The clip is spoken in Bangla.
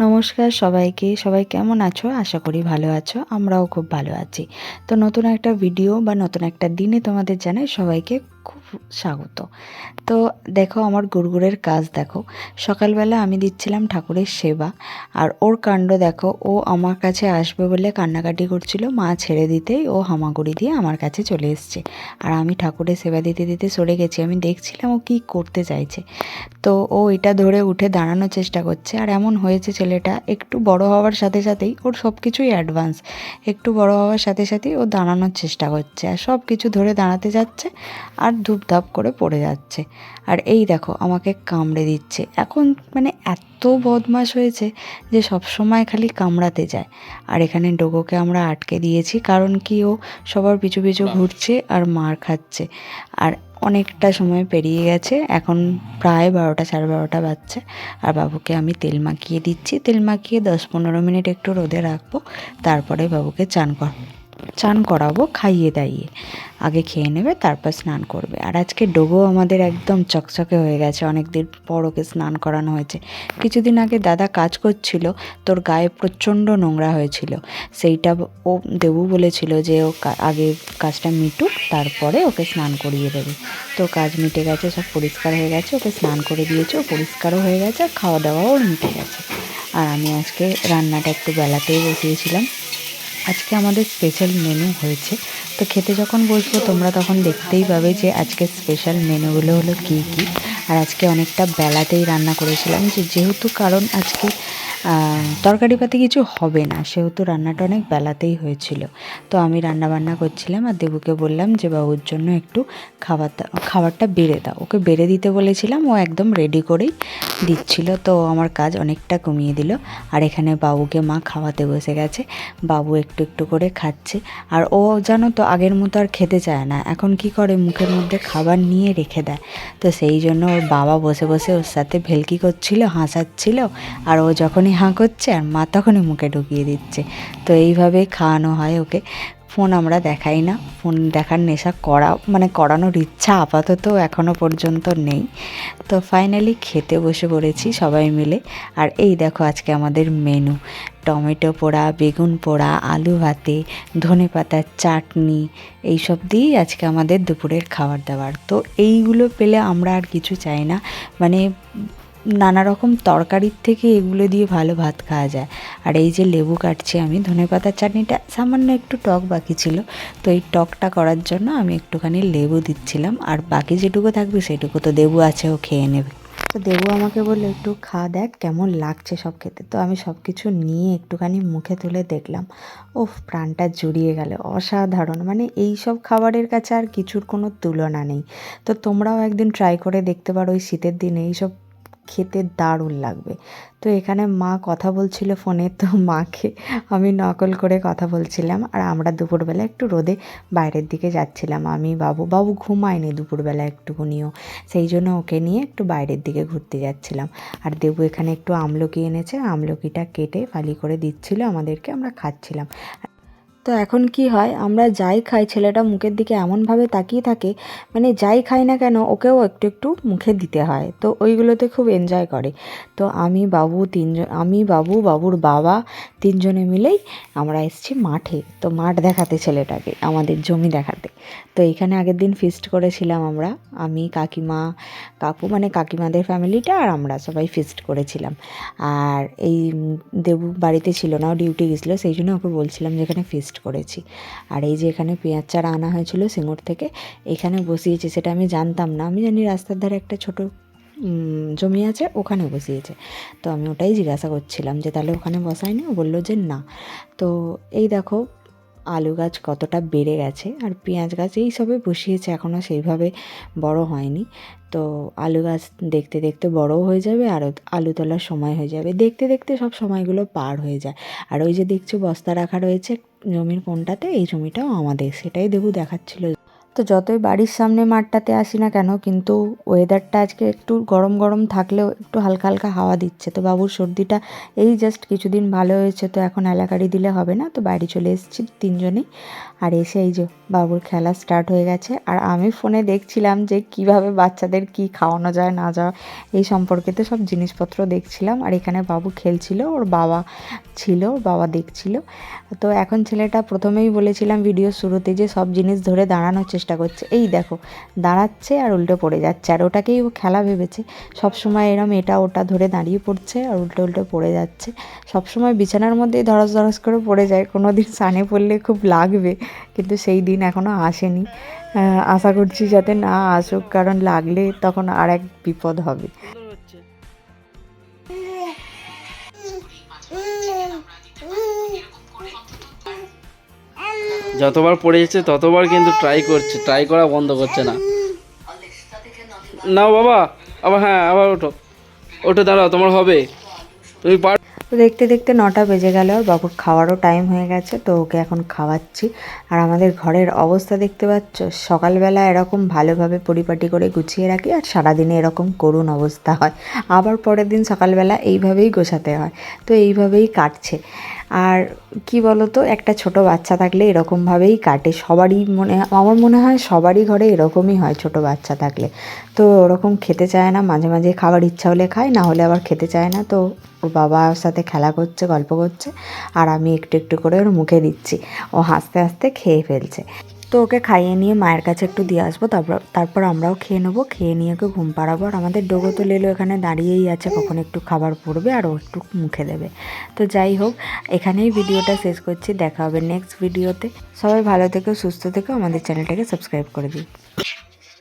নমস্কার সবাইকে। সবাই কেমন আছো? আশা করি ভালো আছো। আমরাও খুব ভালো আছি। তো নতুন একটা ভিডিও বা নতুন একটা দিনে তোমাদের জানাই সবাইকে স্বাগত। তো দেখো আমার গুড়গুড়ের কাজ দেখো। সকালবেলা আমি দিচ্ছিলাম ঠাকুরের সেবা, আর ওর কাণ্ড দেখো, ও আমার কাছে আসবে বলে কান্নাকাটি করছিল, মা ছেড়ে দিতেই ও হামাগুড়ি দিয়ে আমার কাছে চলে এসছে। আর আমি ঠাকুরের সেবা দিতে দিতে সরে গেছি, আমি দেখছিলাম ও কী করতে চাইছে। তো ও এটা ধরে উঠে দাঁড়ানোর চেষ্টা করছে, আর এমন হয়েছে ছেলেটা, একটু বড় হওয়ার সাথে সাথেই ওর সব কিছুই অ্যাডভান্স একটু বড় হওয়ার সাথে সাথেই ও দাঁড়ানোর চেষ্টা করছে, আর সব কিছু ধরে দাঁড়াতে যাচ্ছে, আর ধূপধাপ করে পড়ে যাচ্ছে। আর এই দেখো আমাকে কামড়ে দিচ্ছে। এখন মানে এত বদমাশ হয়েছে যে সব সময় খালি কামড়াতে যায়। আর এখানে ডোগোকে আমরা আটকে দিয়েছি কারণ কি ও সবার পিছু পিছু ঘুরছে আর মার খাচ্ছে। আর অনেকটা সময় পেরিয়ে গেছে এখন প্রায় বারোটা সাড়ে বারোটা বাজছে। আর বাবুকে আমি তেল মাখিয়ে দিচ্ছি। তেল মাখিয়ে দশ পনেরো মিনিট একটু রোদে রাখব তারপরে বাবুকে চান কর চান করাবো, খাইয়ে দাইয়ে। আগে খেয়ে নেবে, তারপর স্নান করবে। আর আজকে ডোগো আমাদের একদম চকচকে হয়ে গেছে অনেক দিন পর ওকে স্নান করানো হয়েছে। কিছুদিন আগে দাদা কাজ করছিল, তোর গায়ে প্রচণ্ড নোংরা হয়েছিল। সেইটা ও দেবু বলেছিল যে ও আগে কাজটা মিটুক, তারপরে ওকে স্নান করিয়ে দেবে। তো কাজ মিটে গেছে, সব পরিষ্কার হয়ে গেছে, ওকে স্নান করে দিয়েছে, ও পরিষ্কারও হয়ে গেছে, আর খাওয়া দাওয়াও মিটে গেছে। আর আমি আজকে রান্নাটা একটু বেলাতেই বসিয়েছিলাম। আজকে আমাদের স্পেশাল মেনু হয়েছে। তো খেতে যখন বসবো, তোমরা তখন দেখতেই পাবে যে আজকে স্পেশাল মেনুগুলো হলো কি কি। আর আজকে অনেকটা বেলাতেই রান্না করেছিলাম যে যেহেতু কারণ আজকে তরকারিপাতি কিছু হবে না। সেহেতু রান্নাটা অনেক বেলাতেই হয়েছিল। তো আমি রান্না বান্না করছিলাম আর দেবুকে বললাম যে, বাবুর জন্য একটু খাবার খাবারটা বেড়ে দাও। ওকে বেড়ে দিতে বলেছিলাম। ও একদম রেডি করেই দিচ্ছিল। তো আমার কাজ অনেকটা কমিয়ে দিল। আর এখানে বাবুকে মা খাওয়াতে বসে গেছে। বাবু একটু একটু করে খাচ্ছে। আর ও জানো তো, আগের মতো আর খেতে চায় না। এখন কি করে? মুখের মধ্যে খাবার নিয়ে রেখে দেয়। তো সেই জন্য ওর বাবা বসে বসে ওর সাথে ভেলকি করছিল, হাসাচ্ছিল। আর ও যখনই হাঁ করছে আর মা তখনই মুখে ঢুকিয়ে দিচ্ছে। তো এইভাবেই খাওয়ানো হয় ওকে। ফোন আমরা দেখাই না। ফোন দেখার নেশা করা মানে করানোর ইচ্ছা আপাতত এখনও পর্যন্ত নেই। তো ফাইনালি খেতে বসে পড়েছি সবাই মিলে। আর এই দেখো আজকে আমাদের মেনু টমেটো পোড়া, বেগুন পোড়া, আলু ভাতে, ধনে পাতার চাটনি, এইসব দিয়েই আজকে আমাদের দুপুরের খাবার দাবার। তো এইগুলো পেলে আমরা আর কিছু চাই না। মানে নানা রকম তরকারির থেকে এগুলো দিয়ে ভালো ভাত খাওয়া যায়। আর এই যে লেবু কাটছি আমি, ধনে পাতার চাটনিটা, সামান্য একটু টক বাকি ছিল। তো এই টকটা করার জন্য আমি একটুখানি লেবু দিচ্ছিলাম। আর বাকি যেটুকু থাকবে সেটুকু তো দেবু আছে, ও খেয়ে নেবে। তো দেবু আমাকে বলল, একটু খা দেখ, কেমন লাগছে সব খেতে। তো আমি সব কিছু নিয়ে একটুখানি মুখে তুলে দেখলাম। ওফ, প্রাণটা জুড়িয়ে গেল। অসাধারণ। মানে এই সব খাবারের কাছে আর কিছুর কোনো তুলনা নেই। তো তোমরাও একদিন ট্রাই করে দেখতে পারো, ওই শীতের দিনে এইসব খেতে দারুণ লাগবে। তো এখানে মা কথা বলছিল ফোনে, তো মাকে আমি নকল করে কথা বলছিলাম। আর আমরা দুপুরবেলা একটু রোদে বাইরের দিকে যাচ্ছিলাম। আমি, বাবু বাবু ঘুমায়নি দুপুরবেলা একটুকুনিও। সেই জন্য ওকে নিয়ে একটু বাইরের দিকে ঘুরতে যাচ্ছিলাম। আর দেবু এখানে একটু আমলকি এনেছে। আমলকিটা কেটে ফালি করে দিচ্ছিল আমাদেরকে, আমরা খাচ্ছিলাম। তো এখন কি হয়? আমরা যাই খাই, ছেলেটা মুখের দিকে এমনভাবে তাকিয়ে থাকে মানে যাই খাই না কেন ওকেও একটু একটু মুখে দিতে হয়। তো ওইগুলোতে খুব এনজয় করে। তো আমি, বাবু, তিনজন, আমি, বাবু, বাবুর বাবা তিনজনে মিলেই আমরা এসেছি মাঠে। তো মাঠ দেখাতে ছেলেটাকে, আমাদের জমি দেখাতে। তো এখানে আগের দিন ফিস্ট করেছিলাম আমরা। আমি, কাকিমা, কাকু মানে কাকিমাদের ফ্যামিলিটা আর আমরা সবাই ফিস্ট করেছিলাম। আর এই দেবু বাড়িতে ছিল না ডিউটি গেছিল, সেই জন্য ওকে বলছিলাম যে এখানে ফিস্ট করেছি। আর এই যে এখানে পেঁয়াজ চারা আনা হয়েছিল সিঙ্গুর থেকে, এখানে বসিয়েছি, সেটা আমি জানতাম না। আমি জানি রাস্তার ধারে একটা ছোটো জমি আছে, ওখানে বসিয়েছে। তো আমি ওটাই জিজ্ঞাসা করছিলাম যে তাহলে ওখানে বসায়নি? ও বলল যে না। তো এই দেখো আলু গাছ কতটা বেড়ে গেছে আর পেঁয়াজ গাছ এই সবে বসিয়েছে এখনও সেইভাবে বড় হয়নি। তো আলু গাছ দেখতে দেখতে বড়ও হয়ে যাবে, আর আলু তোলার সময় হয়ে যাবে। দেখতে দেখতে সব সময়গুলো পার হয়ে যায়। আর ওই যে দেখছ বস্তা রাখা রয়েছে জমির কোনটাতে, এই জমিটাও আমাদের, সেটাই দেবু দেখাচ্ছিল। তো যতই বাড়ির সামনে মাঠটাতে আসি না কেন, কিন্তু ওয়েদারটা আজকে একটু গরম গরম থাকলেও একটু হালকা হালকা হাওয়া দিচ্ছে। তো বাবুর সর্দিটা এই জাস্ট কিছুদিন ভালো হয়েছে, তো এখন এলাকারি দিলে হবে না, তো বাড়ি চলে এসেছি তিনজনেই। আর এসে এই যে বাবুর খেলা স্টার্ট হয়ে গেছে। আর আমি ফোনে দেখছিলাম যে কীভাবে বাচ্চাদের কি খাওয়ানো যায়, না যায়, এই সম্পর্কে তো সব জিনিসপত্র দেখছিলাম। আর এখানে বাবু খেলছিল, ওর বাবা ছিল, ওর বাবা দেখছিল। তো এখন ছেলেটা প্রথমেই বলেছিলাম ভিডিও শুরুতে যে সব জিনিস ধরে দাঁড়ানোর চেষ্টা করছে। এই দেখো, দাঁড়াচ্ছে আর উল্টো পড়ে যাচ্ছে। আর ওটাকেই ও খেলা ভেবেছে। সবসময় এরম এটা ওটা ধরে দাঁড়িয়ে পড়ছে আর উল্টো উল্টো পড়ে যাচ্ছে। সবসময় বিছানার মধ্যেই ধরস ধরস করে পড়ে যায়। কোনো দিন সানে পড়লে খুব লাগবে, কিন্তু সেই দিন এখনও আসেনি। আশা করছি যাতে না আসুক, কারণ লাগলে তখন আর এক বিপদ হবে। সুন্দর পড়ে যাচ্ছে ততবার কিন্তু ট্রাই করছে ট্রাই করা বন্ধ করছে না। নাও বাবা, আবার হ্যাঁ আবার ওঠো। ওঠো, দাঁড়াও, তোমার হবে। তুমি পার দেখতে দেখতে নটা বেজে গেল, আর বাবুর খাওয়ারও টাইম হয়ে গেছে, তো ওকে এখন খাওয়াচ্ছি। আর আমাদের ঘরের অবস্থা দেখতে পাচ্ছ, সকালবেলা এরকম ভালোভাবে পরিপাটি করে গুছিয়ে রাখি, আর সারাদিনে এরকম করুণ অবস্থা হয়। আবার পরের দিন সকালবেলা এইভাবেই গোছাতে হয়, তো এইভাবেই কাটছে। আর কি বলতো, একটা ছোট বাচ্চা থাকলে এরকমভাবেই কাটে। সবারই মনে, আমার মনে হয় সবারই ঘরে এরকমই হয় ছোট বাচ্চা থাকলে। তো ওরকম খেতে চায় না, মাঝে মাঝে খাবার ইচ্ছা হলে খায়, না হলে আবার খেতে চায় না। তো ওর বাবার সাথে খেলা করছে, গল্প করছে, আর আমি একটু একটু করে ওর মুখে দিচ্ছি। ও হাসতে হাসতে খেয়ে ফেলছে। তো ওকে খাইয়ে নিয়ে মায়ের কাছে একটু দিয়ে আসব, তারপর তারপর আমরাও খেয়ে নেব। খেয়ে নিয়ে ওকে ঘুম পাড়াবো। আর আমাদের ডোগো তো লেলো এখানে দাঁড়িয়েই আছে, কখন একটু খাবার পড়বে আর ও একটু মুখে দেবে। তো যাই হোক, এখানেই ভিডিওটা শেষ করছি, দেখা হবে নেক্সট ভিডিওতে সবাই ভালো থেকো, সুস্থ থেকো, আমাদের চ্যানেলটাকে সাবস্ক্রাইব করে দিই